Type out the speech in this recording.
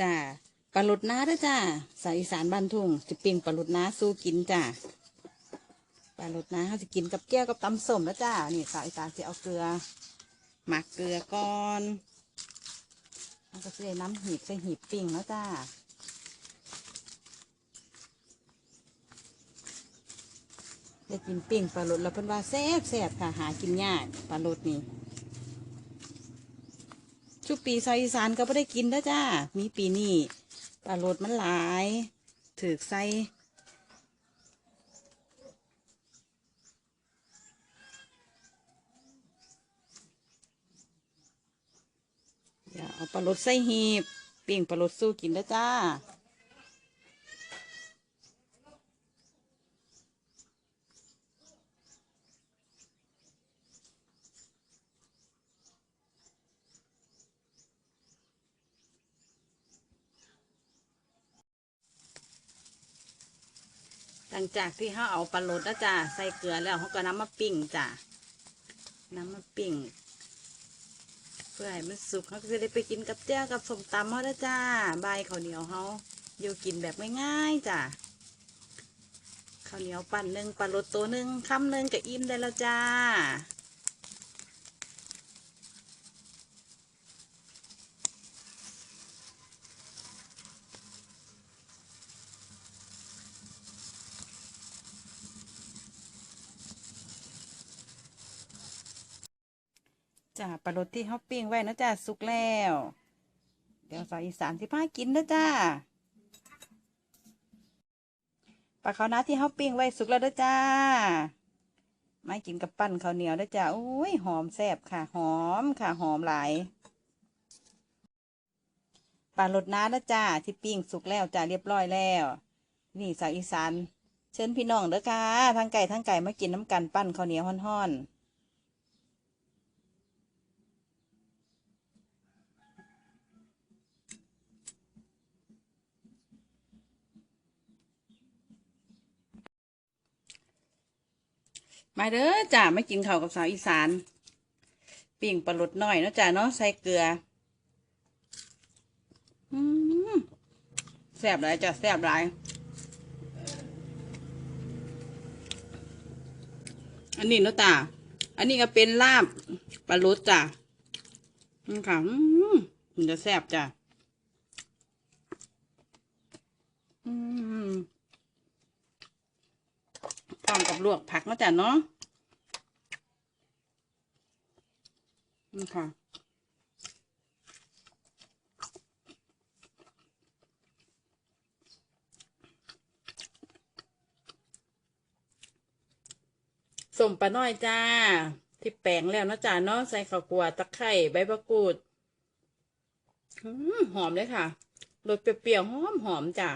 จ้าปลาหลุดน้าเด้อจ้าสายอีสานบ้านทุ่งจะปิ้งปลาหลุดน้าสู้กินจ้าปลาหลุดน้าเขาจะกินกับแก้วกับตำส้มแล้วจ้านี่สายอีสานจะเอาเกลือหมักเกลือก่อนแล้วก็จะได้น้ำหีบใส่หีบปิ้งแล้วจ้าได้กินปิ้งปลาหลุดแล้วเพิ่นว่าแซ่บแซ่บค่ะหากินยากปลาหลุดนี่ ชุกปีซอยอีสานก็ไม่ได้กินแล้วจ้า มีปีนี้ปลาโรดมันหลาย ถือกใส่อย่าเอาปลาโรดใส่หีบ ปิ่งปลาโรดสู้กินแล้วจ้า ลังจากที่เขาเอาปลาโรดแล้วจ้าใส่เกลือแล้วเขาก็น้ำมาปิ้งจ้าน้ำมาปิ้งเพื่อให้มันสุกเขาก็จะได้ไปกินกับแจ้วกับสมตำเขาแล้วจ้าใบาข้าวเหนียวเขาอยู่กินแบบง่ายๆจ้าข้าวเหนียวปั่นหนึ่งปลาโรดตัวหนึ่งคำหนึ่งกับอิ่มได้แล้วจ้า จ้าปลาโรดที่เขาปิ้งไว้นะจ้าสุกแล้ว เดี๋ยวสาวอีสานที่พากินนะจ้าปลาเขาน้าที่เขาปิ้งไว้สุกแล้วนะจ้ามากินกับปั้นข้าวเหนียวนะจ้าโอ้ยหอมแซ่บค่ะ หอมค่ะหอมหลายปลาโรดน้านะจ้าที่ปิ้งสุกแล้วจ้าเรียบร้อยแล้ว นี่สาวอีสานเชิญพี่น้องเด้อค่ะทั้งไก่ทั้งไก่มากินน้ำกันปั้นข้าวเหนียวห่อนๆ มาเด้อจ้าไม่กินข้าวกับสาวอีสานปิ่งปลาหลดหน่อยเนาะจ้าเนาะใส่เกลืออแซ่บหลายจ้ะแซ่บหลายอันนี้เนาะจ้าอันนี้ก็เป็นลาบปลาหลดจ้ะนี่ค่ะมันจะแซ่บจ้ะอืม พร้อมกับลวกผักนะจ้ะเนาะนี่ค่ะสมปลาน้อยจ้า ที่แปลงแล้วนะจ้าเนาะใส่ข้าวกลัวตะไคร้ใบมะกรูดหอมเลยค่ะรสเปรี้ยวๆหอมหอมๆจ้า